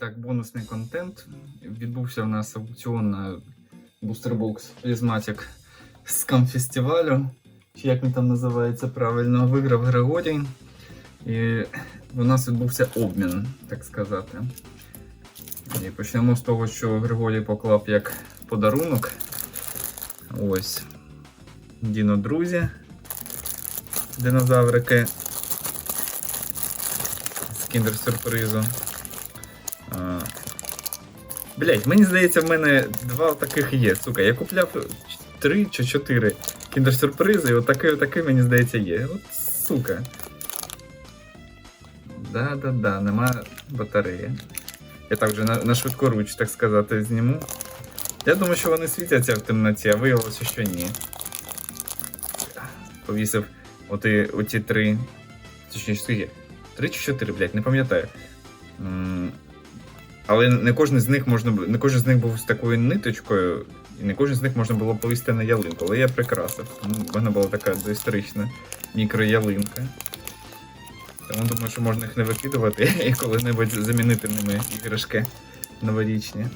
Так, бонусний контент. Відбувся в нас аукціон на бустербокс Prismatic з фестивалю. Чи як він там називається правильно, виграв Григорій. І у нас відбувся обмін, так сказати. І почнемо з того, що Григорій поклав як подарунок. Ось. Діно друзі. Динозаврики. З кіндер-сюрпризу. Блять, мені здається, в мене два таких є. Сука, я купляв три чи чотири кіндер-сюрпризи, і отакий, отакий, мені здається, є. От сука. Да-да-да, нема батареї. Я так вже на, на швидкоруч, так сказати, зніму. Я думаю, що вони світяться в темноті, а виявилося, що ні. Повісив оті, оті три. Точніше, скільки? Три чи чотири, блядь, не пам'ятаю. Але не кожен з них можна не кожен з них був з такою ниточкою, і не кожен з них можна було повісти на ялинку, але я прикрасив. В мене була така доісторична мікроялинка. Тому думаю, що можна їх не викидувати і коли-небудь замінити ними іграшки новорічні.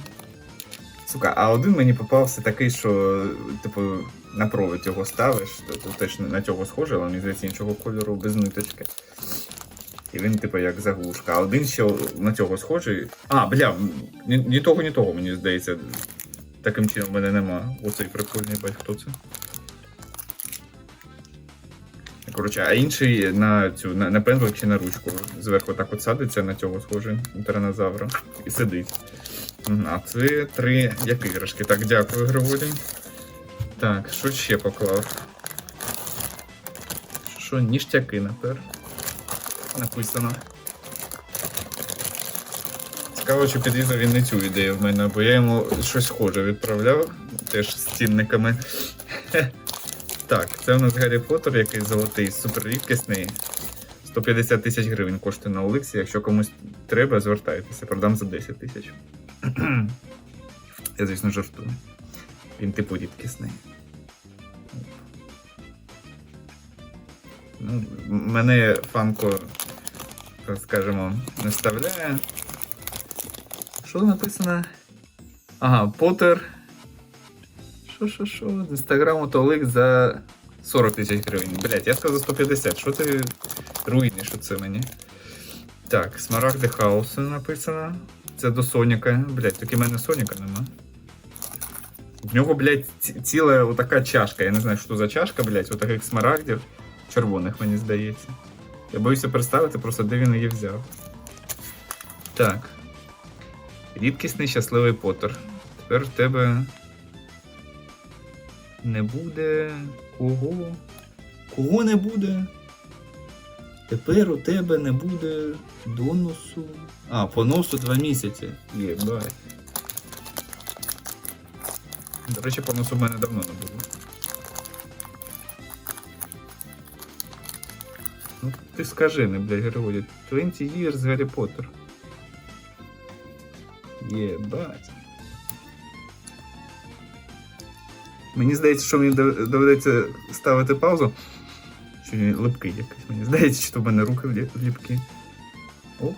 Сука, а один мені попався такий, що, типу, на провід його ставиш, то, то точно на цього схоже, але мені здається іншого кольору без ниточки. І він, типу, як заглушка. А один ще на цього схожий. А, бля, ні, ні того, ні того, мені здається. Таким чином в мене нема. Оцей прикольний бать, хто це. Коротше, а інший на цю на, на пензлик чи на ручку. Зверху так от садиться на цього схожий тиранозавра і сидить. А це три як іграшки. Так, дякую, Григорій. Так, що ще поклав? Що, ніштяки напер. Написано. Цікаво, чи підрізав він не цю ідею в мене, бо я йому щось схоже відправляв, теж з цінниками. Так, це у нас Гаррі Поттер, який золотий, супер рідкісний. 150 тисяч гривень коштує на Олексі. Якщо комусь треба, звертайтеся, продам за 10 тисяч. Я, звісно, жартую. Він типу рідкісний. Ну, мене фанко, скажемо, не вставляє. Що написано? Ага, Поттер. Що, що, що? З інстаграму то за 40 тисяч гривень. Блять, я сказав за 150. Що ти руїниш оце мені? Так, Смарагди Хаусу написано. Це до Соніка. Блять, таки в мене Соніка нема. В нього, блядь, ціла отака чашка. Я не знаю, що за чашка, блядь, отаких смарагдів. Червоних, мені здається. Я боюся представити просто, де він її взяв. Так. Рідкісний щасливий Поттер. Тепер в тебе не буде. Кого? Кого не буде? Тепер у тебе не буде доносу. А, по носу два місяці. Єбать. До речі, по носу в мене давно не було. Ти скажи не, блядь, Григорій. 20 years Гаррі Поттер. Єбать. Мені здається, що мені доведеться ставити паузу. Чи він липкий якийсь. Мені здається, що в мене руки ліпкі. Оп.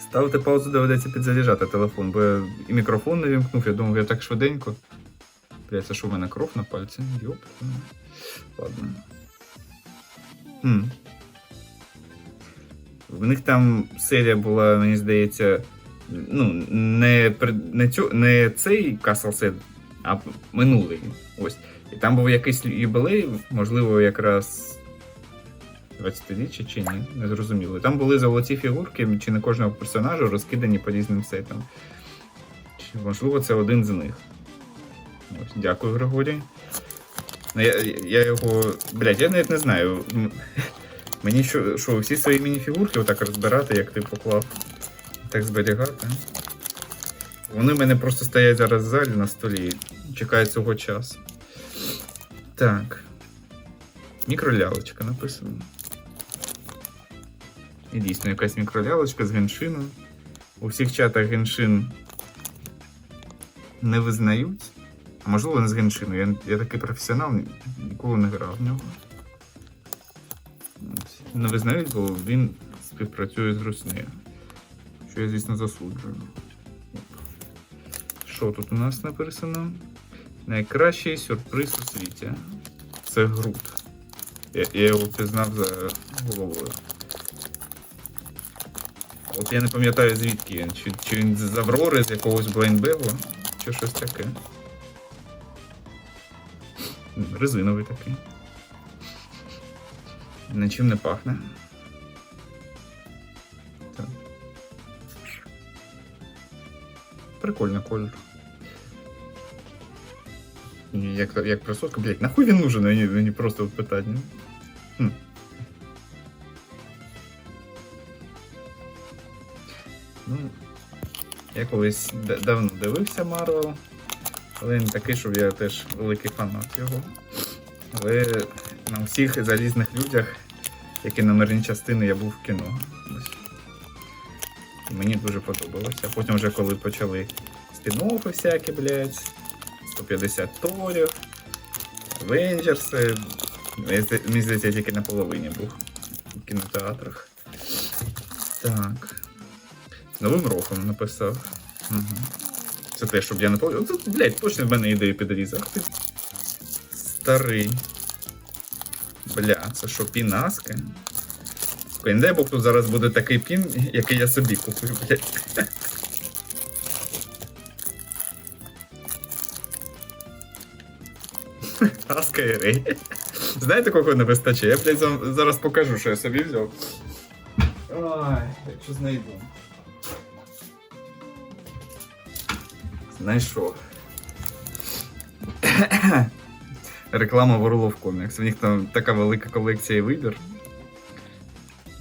Ставити паузу доведеться підзаряджати телефон, бо я і мікрофон не вімкнув, я думав, я так швиденько. Блять, це що в мене кров на пальці? Йоп. Ладно. Хм. В них там серія була, мені здається, ну, не, не, цю, не цей Castle Set, а минулий. Ось. І там був якийсь юбилей, можливо, якраз 20-річчя чи ні, не зрозуміло. Там були золоті фігурки, чи не кожного персонажа розкидані по різним сетам. Чи, можливо, це один з них. Ось, дякую, Григорій. Ну, я, я його. Блять, я навіть не знаю. Мені що, що всі свої мініфігурки отак розбирати, як ти поклав, так зберігати. Вони в мене просто стоять зараз в залі на столі чекають цього часу. Так. Мікролялочка написано. І дійсно якась мікролялочка з геншину. У всіх чатах геншин не визнають. Можливо, не з геншину. Я, я такий професіонал, ніколи не грав в нього. Не визнають, бо він співпрацює з Руснею. Що я, звісно, засуджую. Що тут у нас написано? Найкращий сюрприз у світі. Це Грут. Я, я його пізнав за головою. От я не пам'ятаю звідки. Чи, чи він з Аврори, з якогось Блейнбегу, чи щось таке. Резиновий такий. Нічим не пахне. Прикольний колір. Як, як красотка, блядь, нахуй він нужен, мені, мені просто питання. Хм. Ну, я колись давно дивився Марвел, але не такий, щоб я теж великий фанат його. Але на всіх залізних людях, які номерні частини, я був в кіно. І Мені дуже подобалося. Потім вже коли почали спін-оффи всякі, блядь, 150 торів, зда- Мені здається, я тільки на половині був в кінотеатрах. Так. З Новим роком написав. Угу. Це те, щоб я не пам'ятав. Тут, блядь, точно в мене ідею підрізав. Старий. Бля, це що, пін Аски? Не дай Бог тут зараз буде такий пін, який я собі купив, блядь. Аска і Рей. Знаєте, кого не вистачає? Я, блядь, зараз покажу, що я собі взяв. Ой, якщо знайду. Знайшов. Реклама World of Comics. У них там така велика колекція і вибір.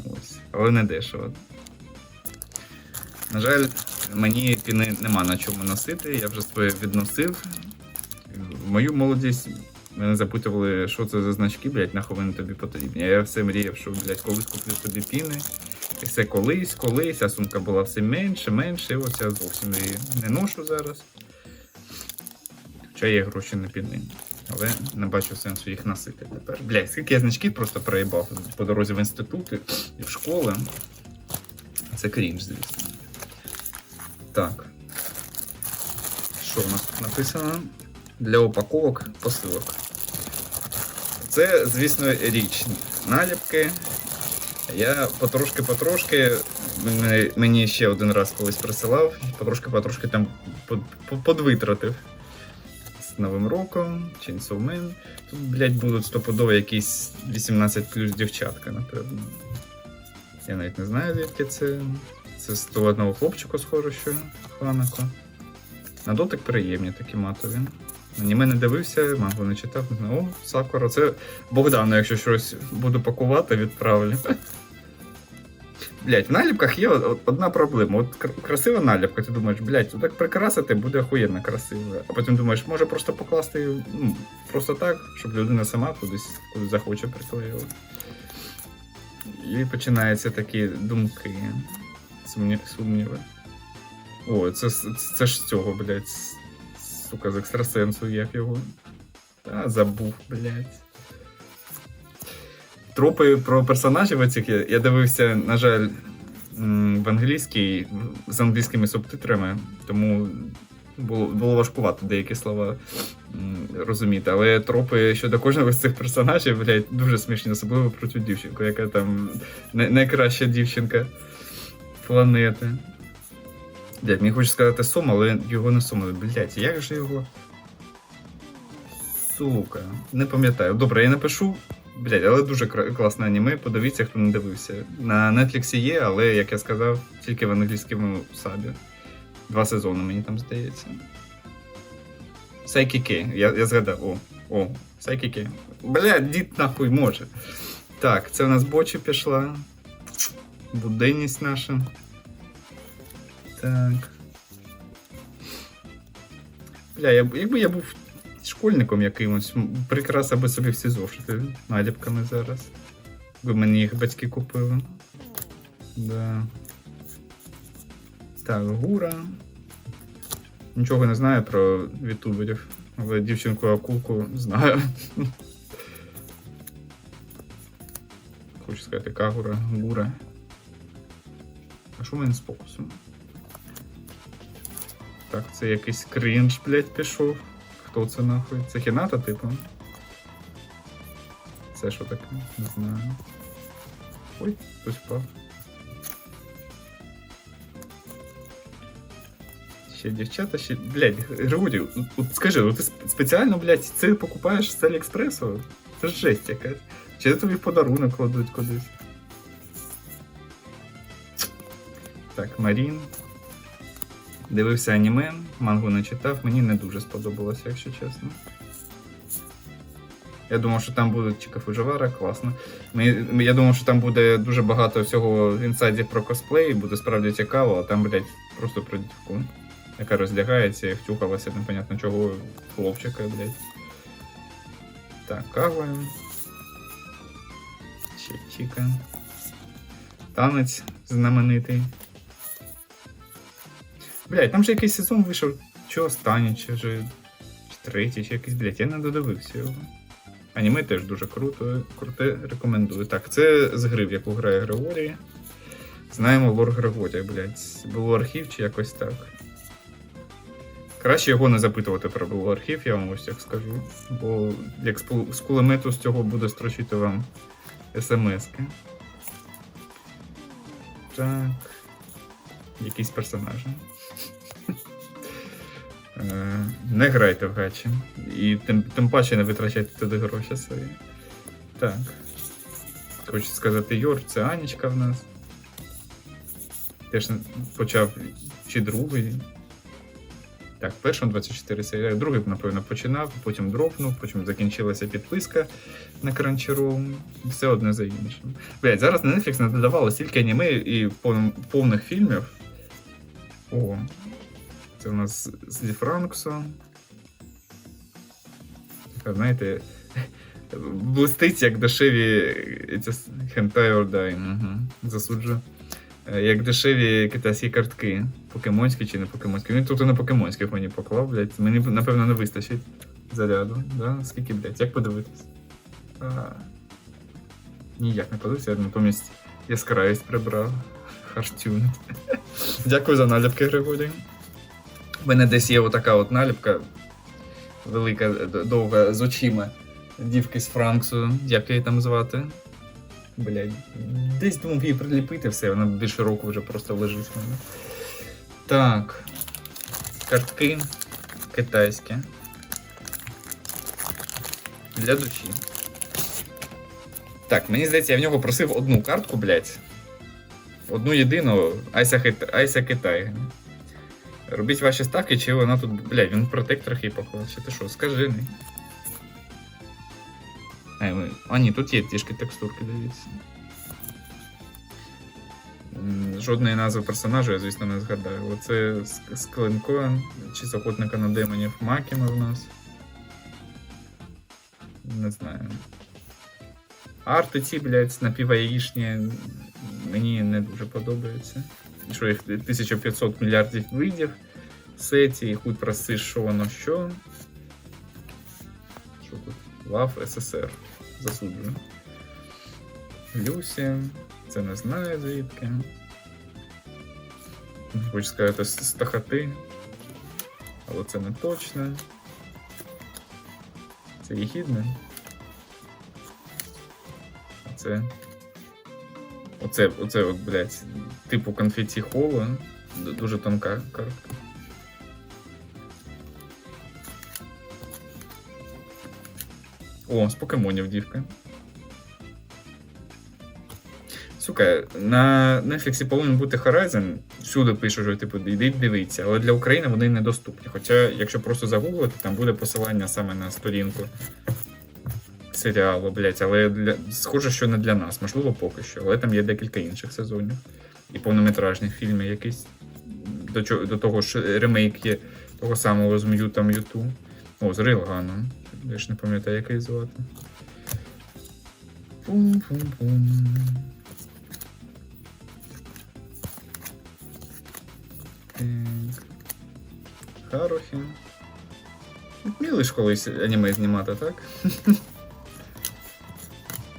Ось. Але не дешево. На жаль, мені піни нема на чому носити, я вже своє відносив. В мою молодість мене запитували, що це за значки, блядь, нахуй вони тобі потрібні. Я все мріяв, що, блядь, колись куплю собі піни. І все колись, колись, а сумка була все менше, менше, і ось я зовсім її не ношу зараз. Хоча є гроші на піни. Але не бачу сенсу їх носити тепер. Блядь, скільки я значків просто проїбав по дорозі в інститути і в школи. Це крінж, звісно. Так. Що у нас тут написано? Для упаковок посилок. Це, звісно, річ. Наліпки. Я потрошки-потрошки. Мені, ще один раз колись присилав, потрошки-потрошки там под- под- подвитратив. З Новим роком, Chainsaw. Тут, блядь, будуть стопудово якісь 18 плюс дівчатка, напевно. Я навіть не знаю, звідки це. Це з того одного хлопчика схоже, що Ханако. На дотик приємні такі матові. Аніме не дивився, мангу не читав. О, Сакура. Це Богдану, якщо щось буду пакувати, відправлю. Блять, в наліпках є одна проблема. От красива наліпка, ти думаєш, блять, так прикрасити буде охуєнно красиво. А потім думаєш, може просто покласти ну, просто так, щоб людина сама кудись, куди захоче приклеїла. І починаються такі думки, сумні, сумніви. О, це, це ж з цього, блядь, сука, з екстрасенсу, як його. Та забув, блядь. Тропи про персонажів оцих я, я дивився, на жаль, в англійській з англійськими субтитрами, тому було, було важкувато деякі слова розуміти. Але тропи щодо кожного з цих персонажів, блядь, дуже смішні, особливо про цю дівчинку, яка там найкраща дівчинка планети. Блядь, мені хочеться сказати сом, але його не сумали. Блядь, як же його. Сука, не пам'ятаю. Добре, я напишу. Блядь, але дуже класне аніме, подивіться, хто не дивився. На Netflix є, але, як я сказав, тільки в англійському сабі. Два сезони, мені там здається. Сайкіки, я, я згадав. О, о, Сайкіки. Блядь, дід нахуй може. Так, це у нас бочі пішла. Буденність наша. Так. Бля, я, якби я був школьником якимось, м, прикрасив би собі всі зошити наліпками зараз. Якби мені їх батьки купили. Да. Так, гура. Нічого не знаю про ютуберів, але дівчинку акулку знаю. Хочу сказати, кагура, гура. А що в мене з фокусом? Так, це якийсь крінж, блядь, пішов. Хто це нахуй? Це Хіната, типу? Це що таке? Не знаю. Ой, хтось впав. Ще дівчата, ще. Блядь, Григорій, от- скажи, от ти сп- спеціально, блядь, це покупаєш з Аліекспресу? Це ж жесть якась. Чи тобі подарунок кладуть кудись? Так, Марін. Дивився аніме, мангу не читав, мені не дуже сподобалося, якщо чесно. Я думав, що там будуть Чіка Фудживара, класно. Я думав, що там буде дуже багато всього в інсайді про косплей, буде справді цікаво, а там, блядь, просто про дівку, яка роздягається і втюхалася, непонятно чого, хлопчика, блядь. Так, кава. Ще Чіка. Танець знаменитий. Блядь, там же якийсь сезон вийшов, чи останній, чи вже третій, чи якийсь, блядь, я не додивився його. Аніме теж дуже круто, круте, рекомендую. Так, це з гри, в яку грає Григорій. Знаємо лор Григорія, блядь. Було архів чи якось так. Краще його не запитувати про було архів, я вам ось так скажу. Бо як з кулемету з цього буде строчити вам смски. Так. Якісь персонажі. Е, Не грайте в гачі. І тим, тим паче не витрачайте туди гроші свої. Так. Хочу сказати, Йор, це Анічка в нас. Теж почав чи другий. Так, першим 24 серії, другий, напевно, починав, потім дропнув, потім закінчилася підписка на Crunchyroll. Все одне за іншим. Блять, зараз на Netflix не додавало стільки аніме і повних фільмів. О, це у нас з Ді Франксо. Така, знаєте, блистить як дешеві or Die. Угу. Засуджую. Е, Як дешеві китайські картки. Покемонські чи не покемонські. Він тут і на покемонських мені поклав, блядь. Мені напевно не вистачить заряду. Да? Скільки, блядь, як подивитись? А, ніяк не подивився, я натомість яскравість прибрав. Хартюн. Дякую за наліпки, Григорій. У мене десь є отака от наліпка велика, довга з очима дівки з Франксу, як її там звати. Блядь. Десь думав її приліпити все, вона більше року вже просто лежить в мене. Так. Картки китайські. Для душі. Так, мені здається, я в нього просив одну картку, блядь. Одну єдину Айса. Айса Китай. Робіть ваші ставки, чи вона тут. Блядь, він в протекторах її поклав. Чи ти що, скажи не. А, ні, тут є трішки текстурки, дивіться. Жодної назви персонажа я, звісно, не згадаю. Оце з, з чи з охотника на демонів Макіма в нас. Не знаю. Арти ці, блядь, напіваїшні мені не дуже подобаються. Що їх 1500 мільярдів видів сеті, і хуй проси, що воно що. Що тут? Лав СССР. Засуджую. Люсі. Це не знаю звідки. Хочу сказати з стахати. Але це не точно. Це єгідне. А це. Оце, оце от, блядь, типу конфеті холо. Д- Дуже тонка картка. О, з покемонів дівка. Сука, на Netflix повинен бути Horizon. Всюди пишуть, що типу, йдіть дивіться, але для України вони недоступні. Хоча, якщо просто загуглити, там буде посилання саме на сторінку серіалу, блять, але для... схоже, що не для нас, можливо, поки що, але там є декілька інших сезонів. І повнометражних фільмів якісь. До, чого, до того ж ремейк є того самого з М'ютом Юту. О, з Рейлганом. Я ж не пам'ятаю, як її звати. Пум-пум-пум. Так. Харухі. Вміли колись аніме знімати, так?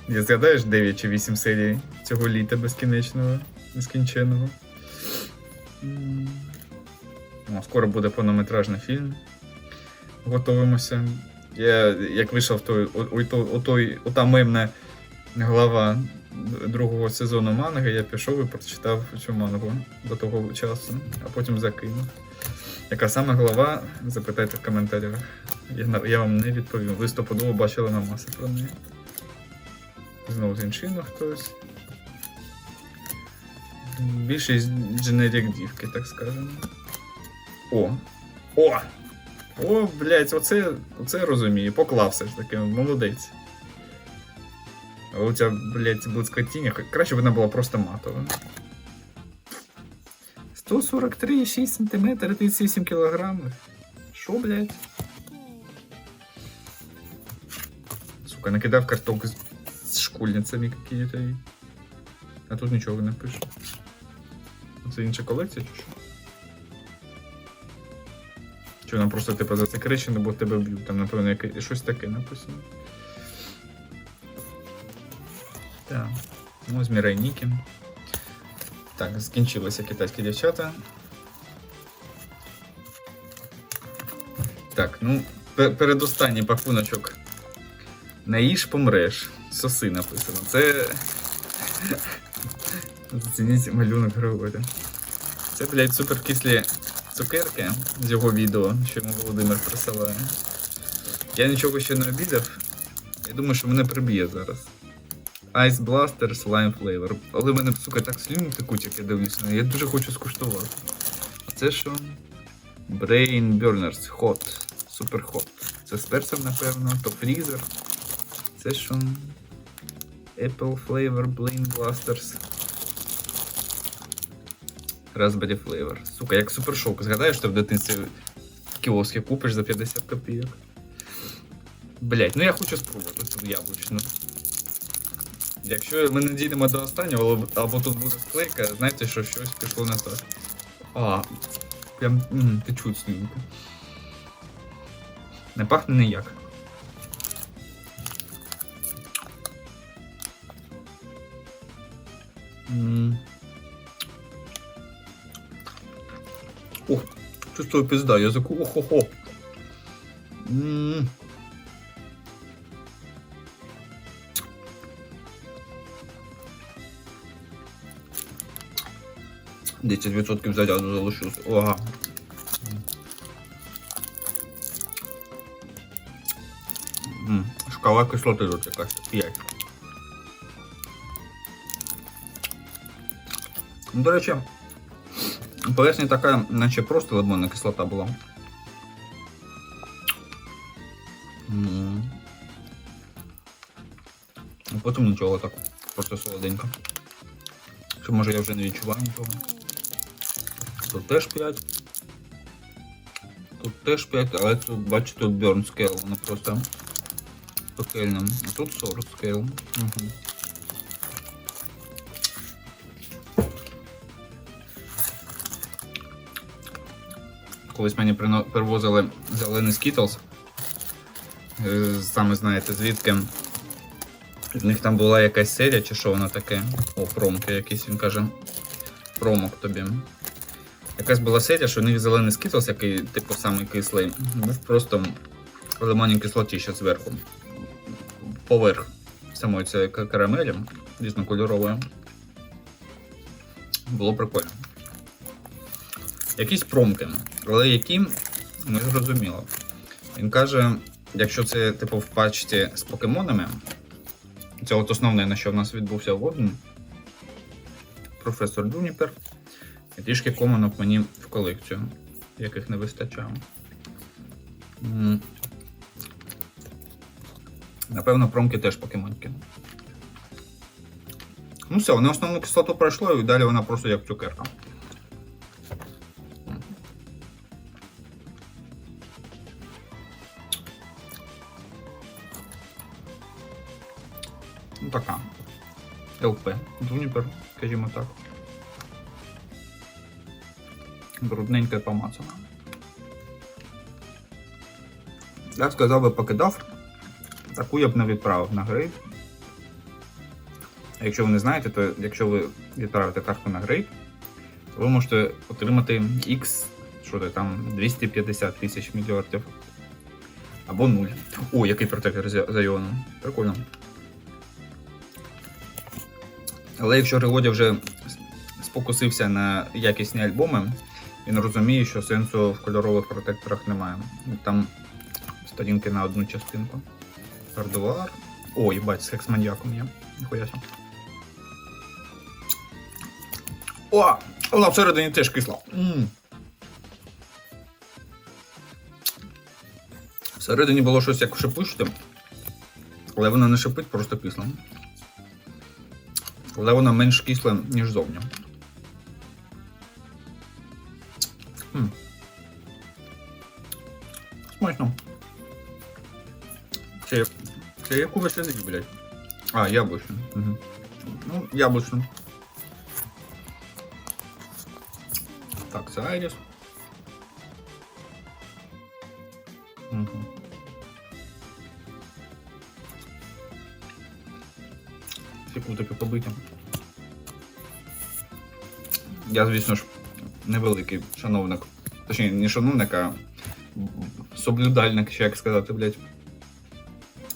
Я згадаєш 9 чи 8 серій цього літа безкінечного, нескінченного. О, скоро буде повнометражний фільм. Готуємося. Я, як вийшов той, о, той, о, той, ота мемна глава другого сезону манги, я пішов і прочитав цю мангу до того часу, а потім закинув. Яка саме глава, запитайте в коментарях. Я, я вам не відповім. Ви стопудово бачили на маси про неї. Знову з іншину хтось. Більшість дженерік дівки, так скажемо. О! О! О, блядь, оце, оце розумію. Поклав все ж таки, молодець. А у тебе, блядь, блискотіння, краще б вона була просто матова. 143,6 см, 38 кг. Що, блядь? Сука, накидав карток з школьницями какие-то. А тут нічого не пише. Це інша колекція чи що? Чи вона просто типу засекречена, бо тебе б'ють. Там, напевно, яке, щось таке написано. Так. Ну, з Мірей. Так, скінчилися китайські дівчата. Так, ну, пе- передостанній пакуночок. Не їж помреш. Соси написано. Це. Зацініть малюнок Григоря. Це, блядь, суперкислі цукерки з його відео, що йому Володимир присилає. Я нічого ще не обідав. Я думаю, що мене приб'є зараз. Ice Blaster Slime Flavor. Але в мене, сука, так слюни текуть, як я дивлюсь. Я дуже хочу скуштувати. А це що? Brain Burners Hot. Super Hot. Це з перцем, напевно, то фрізер. Це що? Apple Flavor Brain Blasters. Raspberry Flavor. Сука, як супершок. Згадаєш, що в дитинстві в кіоскі купиш за 50 копійок? Блять, ну я хочу спробувати цю яблучну. Якщо ми не дійдемо до останнього, або- тут буде склейка, знаєте, що щось пішло не так. А, прям м, течуть слюнки. Не пахне ніяк. М. Ох, чувствую пизда, языку, ох-хо-хо. М. 10% заряду залишилося. Ага. М, Шкала кислоти тут якась 5. До речі, поверхня така, наче просто лимонна кислота була. М. А Потім нічого так. Просто солоденько. Чи може я вже не відчуваю нічого. Тут теж 5. Тут теж 5, але тут, бачите, тут Burn Scale, воно просто пекельне. А тут 40 Scale. Угу. Колись мені привозили зелений Skittles. Е, Саме знаєте звідки. В них там була якась серія, чи що воно таке. О, промки якийсь він каже. Промок тобі. Якась була серія, що у них зелений скітлс, який типу самий кислий, був просто лимонній кислоті ще зверху. Поверх самої цієї карамелі, різнокольорової. Було прикольно. Якісь промки, але які не зрозуміло. Він каже, якщо це типу в пачці з покемонами, це от основне, на що в нас відбувся обмін. Професор Джуніпер. І трішки комонок мені в колекцію, яких не вистачало. Напевно, промки теж покемонки. Ну все, вони основну кислоту пройшло, і далі вона просто як цукерка. ЛП. Джуніпер, скажімо так. Брудненька помацана. Я б сказав би покидав. Таку я б не відправив на грейд. А якщо ви не знаєте, то якщо ви відправите картку на грейд, то ви можете отримати X що ти там 250 тисяч мільярдів. Або нуль. О, який протектор за іоном. Прикольно. Але якщо Релодя вже спокусився на якісні альбоми, він розуміє, що сенсу в кольорових протекторах немає. Там сторінки на одну частинку. Гардуар. О, їбать, з хексманьяком є. Ніхуя сі. О! Вона всередині теж кисла. м Всередині було щось як шипучте, але вона не шипить, просто кисла. Але вона менш кисла, ніж зовні. М. Смачно. Це, це яку ви сидите, блядь? А, яблучну. Угу. Ну, яблучну. Так, це Айріс. Кутики побиті. Я, звісно ж, невеликий шановник. Точніше, не шановник, а соблюдальник, ще як сказати, блядь.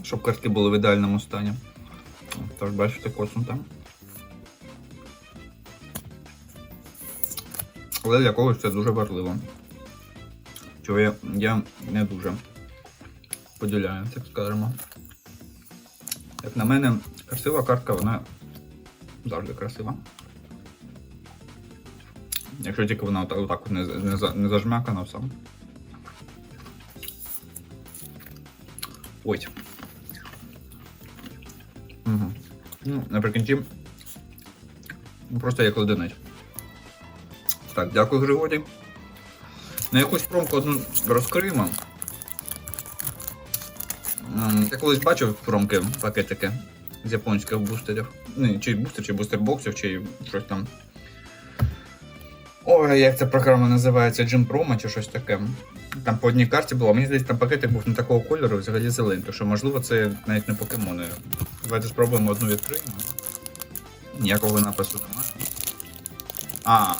Щоб картки були в ідеальному стані. Тож бачите, косму там. Але для когось це дуже важливо. Чого я, я не дуже поділяю, так скажемо. Як на мене, красива картка, вона завжди красива. Якщо тільки вона отак, отак не, не, не зажмякана все. Ось. Угу. Ну, наприкінці. ну, Просто як леденець. Так, дякую, Григорій. На якусь промку одну розкриємо. Я колись бачив промки пакетики з японських бустерів. Ну, чи бустер, чи бустер-боксів, чи щось там. Ой, як ця програма називається? Джим Промо чи щось таке. Там по одній карті було. Мені здається, там пакетик був не такого кольору, взагалі зелений, тому що можливо це навіть не покемони. Давайте спробуємо одну відкриємо. Ніякого напису немає. А,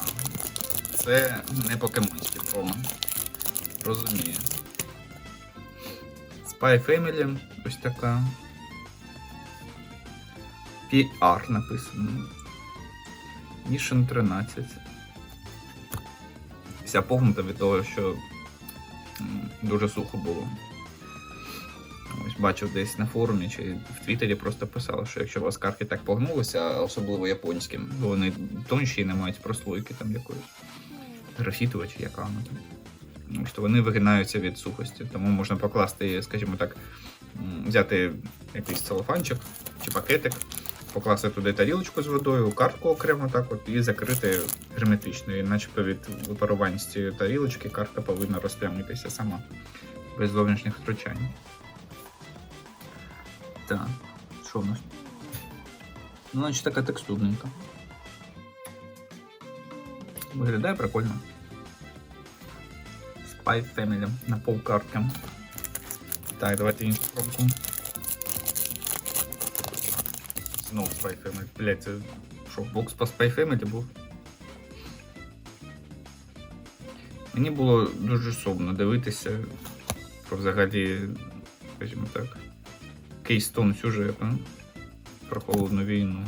це не покемонські промо. Розумію. Spy Family, ось така. PR написано. Mission 13. Вся погнута від того, що дуже сухо було. Ось бачив десь на форумі чи в Твіттері просто писали, що якщо у вас карти так погнулися, особливо японські, бо вони тонші і не мають прослойки там якоїсь графітова чи яка вона там. То вони вигинаються від сухості, тому можна покласти, скажімо так, взяти якийсь целофанчик чи пакетик, покласти туди тарілочку з водою, картку окремо так от і закрити герметично. І начебто від випарувань з цієї тарілочки картка повинна розплямитися сама без зовнішніх втручань. Так, що в нас? Ну, значить така текстурненька. Виглядає прикольно. Spy Family на полкартки. Так, давайте іншу пробку. Знову Family. Блять, це що, бокс по Family був? Мені було дуже сумно дивитися про взагалі, скажімо так, кейстон сюжету про холодну війну.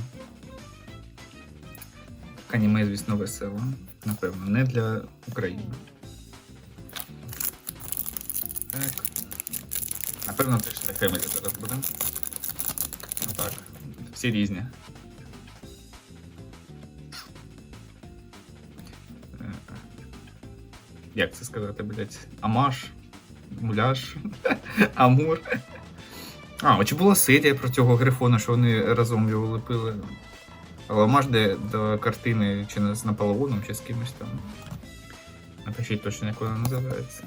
Аніме, звісно, весело. Напевно, не для України. Так. Напевно, теж для Family зараз буде. Так. Всі різні. Е, Як це сказати, блять? Амаш, муляж, амур. А, чи була серія про цього грифона, що вони разом його лепили? Але Амаш де до картини чи з Наполеоном, чи з кимось там. Напишіть точно, як вона називається.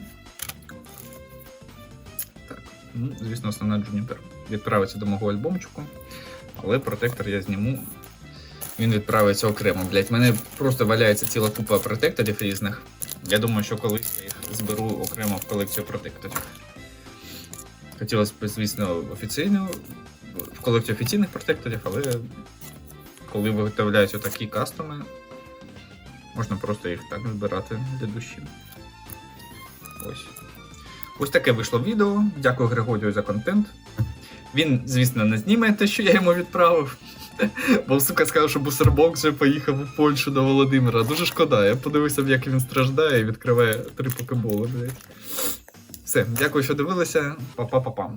Так. Ну, звісно, основна Джуніпер відправиться до мого альбомчику, але протектор я зніму. Він відправиться окремо. Блять, в мене просто валяється ціла купа протекторів різних. Я думаю, що колись я їх зберу окремо в колекцію протекторів. Хотілося б, звісно, офіційно, в колекцію офіційних протекторів, але коли виготовляються такі кастоми, можна просто їх так збирати для душі. Ось. Ось таке вийшло відео. Дякую Григорію за контент. Він, звісно, не зніме те, що я йому відправив. Бо сука сказав, що бусербок вже поїхав у Польщу до Володимира. Дуже шкода. Я подивився, як він страждає і відкриває три покеболи, блядь. Все, дякую, що дивилися. Па-па-па-па.